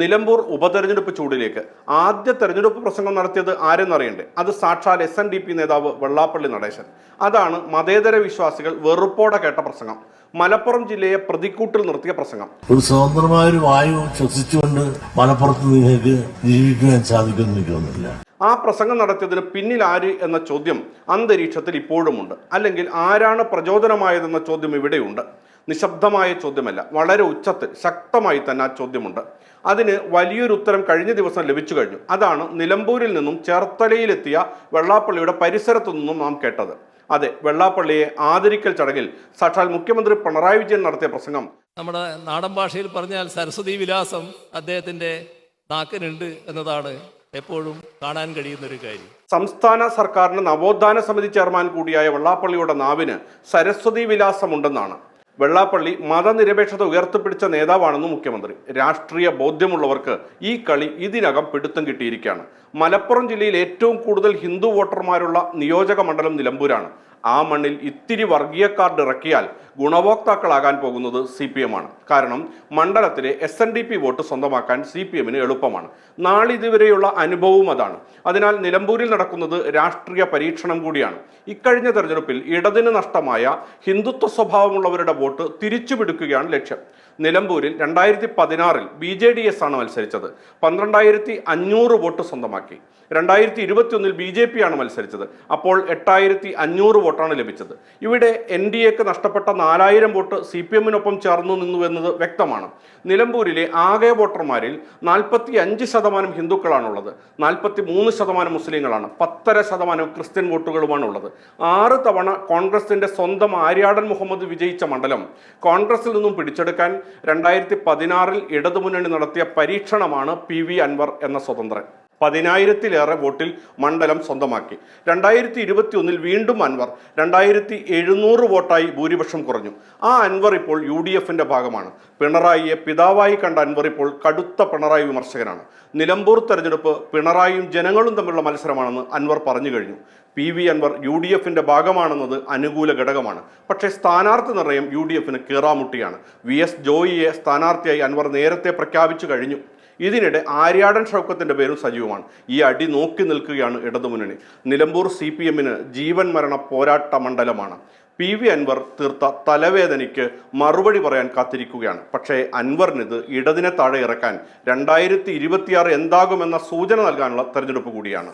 നിലമ്പൂർ ഉപതെരഞ്ഞെടുപ്പ് ചൂടിലേക്ക്. ആദ്യ തെരഞ്ഞെടുപ്പ് പ്രസംഗം നടത്തിയത് ആരെന്നറിയണ്ടേ അത് സാക്ഷാൽ എസ് എൻ ഡി പി നേതാവ് വെള്ളാപ്പള്ളി നടേശൻ. അതാണ് മതേതര വിശ്വാസികൾ വെറുപ്പോടെ കേട്ട പ്രസംഗം. മലപ്പുറം ജില്ലയെ പ്രതിക്കൂട്ടിൽ നിർത്തിയ പ്രസംഗം. ഒരു സ്വതന്ത്രമായ ഒരു വായു ശ്വസിച്ചുകൊണ്ട് മലപ്പുറത്ത് നിങ്ങൾക്ക് ജീവിക്കാൻ തോന്നുന്നില്ല. ആ പ്രസംഗം നടത്തിയതിന് പിന്നിൽ ആര് എന്ന ചോദ്യം അന്തരീക്ഷത്തിൽ ഇപ്പോഴുമുണ്ട്. അല്ലെങ്കിൽ ആരാണ് പ്രചോദനമായതെന്ന ചോദ്യം ഇവിടെയുണ്ട്. നിശബ്ദമായ ചോദ്യമല്ല വളരെ ഉച്ചത്തിൽ ശക്തമായി തന്നെ ആ ചോദ്യമുണ്ട്. അതിന് വലിയൊരു ഉത്തരം കഴിഞ്ഞ ദിവസം ലഭിച്ചു കഴിഞ്ഞു. അതാണ് നിലമ്പൂരിൽ നിന്നും ചേർത്തലയിലെത്തിയ വെള്ളാപ്പള്ളിയുടെ പരിസരത്തു നിന്നും നാം കേട്ടത്. അതെ വെള്ളാപ്പള്ളിയെ ആദരിക്കൽ ചടങ്ങിൽ സാക്ഷാൽ മുഖ്യമന്ത്രി പിണറായി വിജയൻ നടത്തിയ പ്രസംഗം. നമ്മുടെ നാടൻ ഭാഷയിൽ പറഞ്ഞാൽ സരസ്വതി വിലാസം അദ്ദേഹത്തിന്റെ നാക്കനുണ്ട് എന്നതാണ് എപ്പോഴും കാണാൻ കഴിയുന്ന ഒരു കാര്യം. സംസ്ഥാന സർക്കാരിന്റെ നവോത്ഥാന സമിതി ചെയർമാൻ കൂടിയായ വെള്ളാപ്പള്ളിയുടെ നാവിന് സരസ്വതി വിലാസമുണ്ടെന്നാണ്. വെള്ളാപ്പള്ളി മതനിരപേക്ഷത ഉയർത്തിപ്പിടിച്ച നേതാവാണെന്ന് മുഖ്യമന്ത്രി. രാഷ്ട്രീയ ബോധ്യമുള്ളവർക്ക് ഈ കളി ഇതിനകം പിടുത്തം കിട്ടിയിരിക്കുകയാണ്. മലപ്പുറം ജില്ലയിൽ ഏറ്റവും കൂടുതൽ ഹിന്ദു വോട്ടർമാരുള്ള നിയോജക മണ്ഡലം നിലമ്പൂരാണ്. ആ മണ്ണിൽ ഇത്തിരി വർഗീയ കാർഡ് ഇറക്കിയാൽ ഗുണഭോക്താക്കളാകാൻ പോകുന്നത് സി പി എം ആണ്. കാരണം മണ്ഡലത്തിലെ S N D P vote സ്വന്തമാക്കാൻ സി പി എമ്മിന് എളുപ്പമാണ്. നാളിതുവരെയുള്ള അനുഭവവും അതാണ്. അതിനാൽ നിലമ്പൂരിൽ നടക്കുന്നത് രാഷ്ട്രീയ പരീക്ഷണം കൂടിയാണ്. ഇക്കഴിഞ്ഞ തെരഞ്ഞെടുപ്പിൽ ഇടതിന് നഷ്ടമായ ഹിന്ദുത്വ സ്വഭാവമുള്ളവരുടെ വോട്ട് തിരിച്ചുപിടിക്കുകയാണ് ലക്ഷ്യം. നിലമ്പൂരിൽ രണ്ടായിരത്തി പതിനാറിൽ ബി ജെ ഡി എസ് ആണ് മത്സരിച്ചത്. പന്ത്രണ്ടായിരത്തി അഞ്ഞൂറ് വോട്ട് സ്വന്തമാക്കി. രണ്ടായിരത്തി ഇരുപത്തിയൊന്നിൽ ബി ജെ പി ആണ് മത്സരിച്ചത്. അപ്പോൾ എട്ടായിരത്തി അഞ്ഞൂറ് വോട്ടാണ് ലഭിച്ചത്. ഇവിടെ എൻ ഡി എക്ക് നഷ്ടപ്പെട്ട നാലായിരം വോട്ട് സി പി എമ്മിനൊപ്പം ചേർന്നു നിന്നു എന്നത് വ്യക്തമാണ്. നിലമ്പൂരിലെ ആകെ വോട്ടർമാരിൽ നാൽപ്പത്തി അഞ്ച് ശതമാനം ഹിന്ദുക്കളാണുള്ളത്. നാൽപ്പത്തി മൂന്ന് ശതമാനം മുസ്ലിങ്ങളാണ്. പത്തര ശതമാനം ക്രിസ്ത്യൻ വോട്ടുകളുമാണ് ഉള്ളത് ആറ് തവണ കോൺഗ്രസിന്റെ സ്വന്തം ആര്യാടൻ മുഹമ്മദ് വിജയിച്ച മണ്ഡലം. കോൺഗ്രസിൽ നിന്നും പിടിച്ചെടുക്കാൻ രണ്ടായിരത്തി പതിനാറിൽ ഇടതുമുന്നണി നടത്തിയ പരീക്ഷണമാണ് പി വി അൻവർ എന്ന സ്വതന്ത്രൻ. പതിനായിരത്തിലേറെ വോട്ടിൽ മണ്ഡലം സ്വന്തമാക്കി. രണ്ടായിരത്തി ഇരുപത്തി ഒന്നിൽ വീണ്ടും അൻവർ രണ്ടായിരത്തി എഴുന്നൂറ് വോട്ടായി ഭൂരിപക്ഷം കുറഞ്ഞു. ആ അൻവർ ഇപ്പോൾ യു ഡി എഫിന്റെ ഭാഗമാണ്. പിണറായിയെ പിതാവായി കണ്ട അൻവർ ഇപ്പോൾ കടുത്ത പിണറായി വിമർശകനാണ്. നിലമ്പൂർ തെരഞ്ഞെടുപ്പ് പിണറായിയും ജനങ്ങളും തമ്മിലുള്ള മത്സരമാണെന്ന് അൻവർ പറഞ്ഞു കഴിഞ്ഞു. P V Anvar U D എഫിന്റെ ഭാഗമാണെന്നത് അനുകൂല ഘടകമാണ്. പക്ഷേ സ്ഥാനാർത്ഥി നിർണയം യു ഡി എഫിന് കീറാമുട്ടിയാണ്. വി എസ് ജോയിയെ സ്ഥാനാർത്ഥിയായി അൻവർ നേരത്തെ പ്രഖ്യാപിച്ചു കഴിഞ്ഞു. ഇതിനിടെ ആര്യാടൻ ഷൗക്കത്തിന്റെ പേരും സജീവമാണ്. ഈ അടി നോക്കി നിൽക്കുകയാണ് ഇടതുമുന്നണി. നിലമ്പൂർ സി പി എമ്മിന് ജീവൻ മരണ പോരാട്ട മണ്ഡലമാണ്. പി വി അൻവർ തീർത്ത തലവേദനയ്ക്ക് മറുപടി പറയാൻ കാത്തിരിക്കുകയാണ്. പക്ഷേ അൻവറിനിത് ഇടതിനെ താഴെ ഇറക്കാൻ രണ്ടായിരത്തി എന്താകുമെന്ന സൂചന നൽകാനുള്ള തെരഞ്ഞെടുപ്പ് കൂടിയാണ്.